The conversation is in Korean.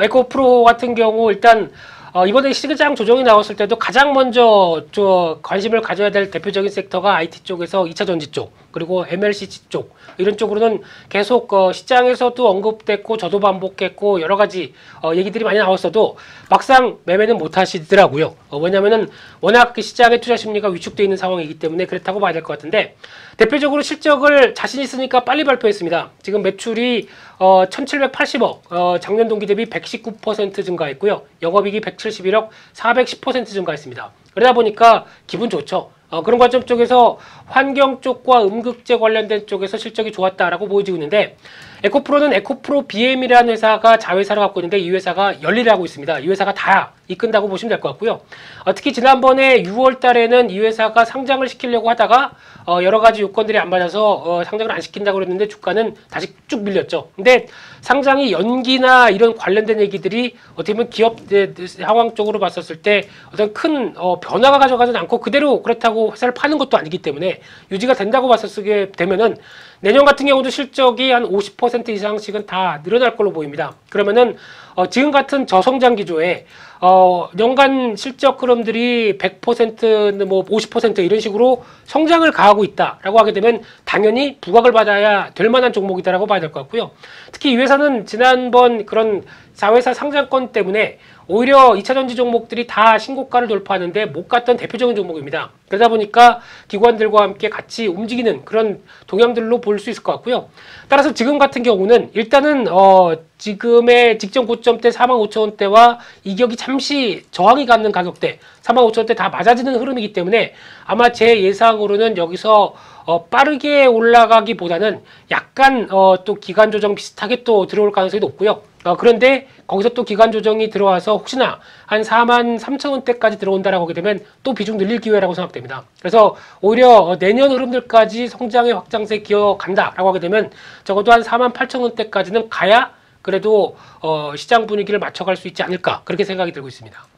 에코 프로 같은 경우 일단 어, 이번에 시장 조정이 나왔을 때도 가장 먼저 저 관심을 가져야 될 대표적인 섹터가 IT 쪽에서 2차 전지 쪽 그리고 MLCC 쪽 이런 쪽으로는 계속 어, 시장에서도 언급됐고 저도 반복했고 여러 가지 어, 얘기들이 많이 나왔어도 막상 매매는 못 하시더라고요. 어, 왜냐면은 워낙 그 시장의 투자 심리가 위축되어 있는 상황이기 때문에 그렇다고 봐야 될 것 같은데 대표적으로 실적을 자신 있으니까 빨리 발표했습니다. 지금 매출이 어, 1,780억, 어, 작년 동기 대비 119% 증가했고요. 영업이익이 171억, 410% 증가했습니다. 그러다 보니까 기분 좋죠. 어, 그런 관점 쪽에서 환경 쪽과 음극재 관련된 쪽에서 실적이 좋았다라고 보여지고 있는데 에코프로는 에코프로 BM이라는 회사가 자회사를 갖고 있는데 이 회사가 열일하고 있습니다. 이 회사가 다 이끈다고 보시면 될 것 같고요. 어, 특히 지난번에 6월 달에는 이 회사가 상장을 시키려고 하다가 어, 여러 가지 요건들이 안 맞아서 어, 상장을 안 시킨다고 그랬는데 주가는 다시 쭉 밀렸죠. 근데 상장이 연기나 이런 관련된 얘기들이 어떻게 보면 기업 상황 쪽으로 봤었을 때 어떤 큰 어, 변화가 가져가지는 않고 그대로 그렇다고 회사를 파는 것도 아니기 때문에 유지가 된다고 봤었게 되면은 내년 같은 경우도 실적이 한 50% 이상씩은 다 늘어날 걸로 보입니다. 그러면은 어, 지금 같은 저성장 기조에 어, 연간 실적 흐름들이 100%뭐 50% 이런 식으로 성장을 가하고 있다라고 하게 되면 당연히 부각을 받아야 될 만한 종목이다라고 봐야 될 것 같고요. 특히 이 회사는 지난번 그런 자회사 상장권 때문에 오히려 2차 전지 종목들이 다 신고가를 돌파하는데 못 갔던 대표적인 종목입니다. 그러다 보니까 기관들과 함께 같이 움직이는 그런 동향들로 볼수 있을 것 같고요. 따라서 지금 같은 경우는 일단은 어 지금의 직전 고점대 45,000원대와 이격이 잠시 저항이 갖는 가격대 45,000원대 다 맞아지는 흐름이기 때문에 아마 제 예상으로는 여기서 어, 빠르게 올라가기보다는 약간 어, 또 기간 조정 비슷하게 또 들어올 가능성이 높고요. 어, 그런데 거기서 또 기간 조정이 들어와서 혹시나 한 4만 3천 원대까지 들어온다라고 하게 되면 또 비중 늘릴 기회라고 생각됩니다. 그래서 오히려 어, 내년 흐름들까지 성장의 확장세 기어간다라고 하게 되면 적어도 한 4만 8천 원대까지는 가야 그래도 어, 시장 분위기를 맞춰갈 수 있지 않을까 그렇게 생각이 들고 있습니다.